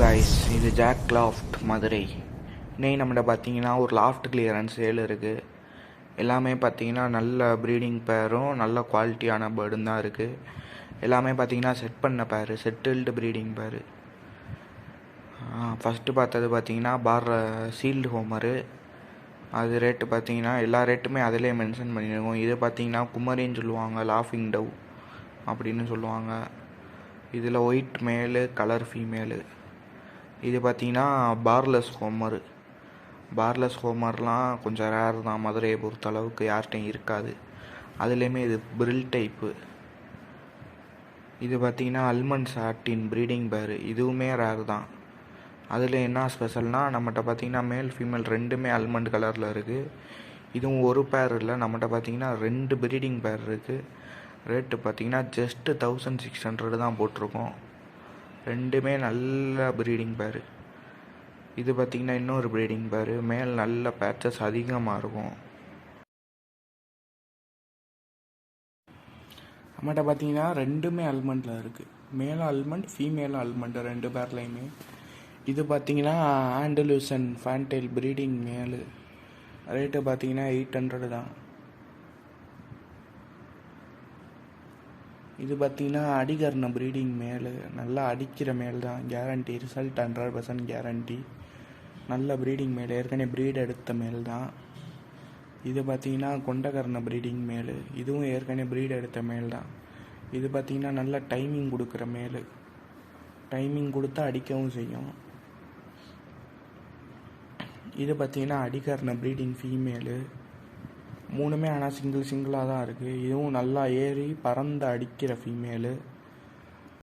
Guys இது jack loft Madurai. இன்னைக்கு நம்மகிட்ட பார்த்தீங்கன்னா ஒரு லாஃப்ட் கிளியரன்ஸ் சேல் இருக்குது எல்லாமே பார்த்தீங்கன்னா நல்ல ப்ரீடிங் பேரும் நல்ல குவாலிட்டியான பேர்டும் தான் இருக்குது எல்லாமே பார்த்தீங்கன்னா செட் பண்ண பேர் செட்டில்டு ப்ரீடிங் பேர் ஃபஸ்ட்டு பார்த்தது பார்த்தீங்கன்னா பார் சீல்டு ஹோமரு அது ரேட்டு பார்த்தீங்கன்னா எல்லா ரேட்டுமே அதிலே மென்ஷன் பண்ணியிருக்கோம். இது பார்த்தீங்கன்னா குமரின்னு சொல்லுவாங்க லாஃபிங் டவ் அப்படின்னு சொல்லுவாங்க. இதில் ஒயிட் மேலு கலர் ஃபீமேலு இது பார்த்தீங்கன்னா பார்லெஸ் ஹோமரு பார்லெஸ் ஹோமர்லாம் கொஞ்சம் ரேர் தான் மதுரையை பொறுத்த அளவுக்கு யார்கிட்டையும் இருக்காது. அதுலேயுமே இது பிரில் டைப்பு இது பார்த்தீங்கன்னா அல்மண்ட் சாட்டின் ப்ரீடிங் பேர் இதுவுமே ரேர் தான். அதில் என்ன ஸ்பெஷல்னால் நம்மகிட்ட பார்த்தீங்கன்னா மேல் ஃபீமேல் ரெண்டுமே அல்மண்ட் கலரில் இருக்குது இதுவும் ஒரு பேர் இல்லை நம்மகிட்ட பார்த்தீங்கன்னா ரெண்டு ப்ரீடிங் பேர் இருக்குது ரேட்டு பார்த்தீங்கன்னா ஜஸ்ட்டு தௌசண்ட் சிக்ஸ் ஹண்ட்ரடு தான் போட்டிருக்கோம். ரெண்டுமே நல்ல ப்ரீடிங் பேர். இது பார்த்திங்கன்னா இன்னொரு ப்ரீடிங் பேர். மேல் நல்ல பேச்சஸ் அதிகமாக இருக்கும். நம்மகிட்ட பார்த்தீங்கன்னா ரெண்டுமே அல்மண்டில் இருக்குது மேலே அல்மண்ட் ஃபீமேல் அல்மண்ட் ரெண்டு பேர்லையுமே இது பார்த்தீங்கன்னா Andalusian fantail breeding male rate பார்த்தீங்கன்னா எயிட் ஹண்ட்ரடு தான். இது பார்த்தீங்கன்னா அடிகர்ண ப்ரீடிங் மேலு. நல்லா அடிக்கிற மேல் தான் guarantee result hundred percent guarantee நல்ல ப்ரீடிங் மேல். ஏற்கனவே ப்ரீட் எடுத்த மேல் தான் இது பார்த்தீங்கன்னா கொண்டகர்ண ப்ரீடிங் மேல். இதுவும் ஏற்கனவே ப்ரீட் எடுத்த மேல் தான் இது பார்த்தீங்கன்னா நல்ல டைமிங் கொடுக்குற மேல். டைமிங் கொடுத்தா அடிக்கவும் செய்யும். இது பார்த்தீங்கன்னா அடிகர்ண ப்ரீடிங் ஃபீமேலு மூணுமே ஆனால் சிங்கிள் சிங்கிளாக தான் இருக்குது இதுவும் நல்லா ஏறி பறந்து அடிக்கிற ஃபீமேலு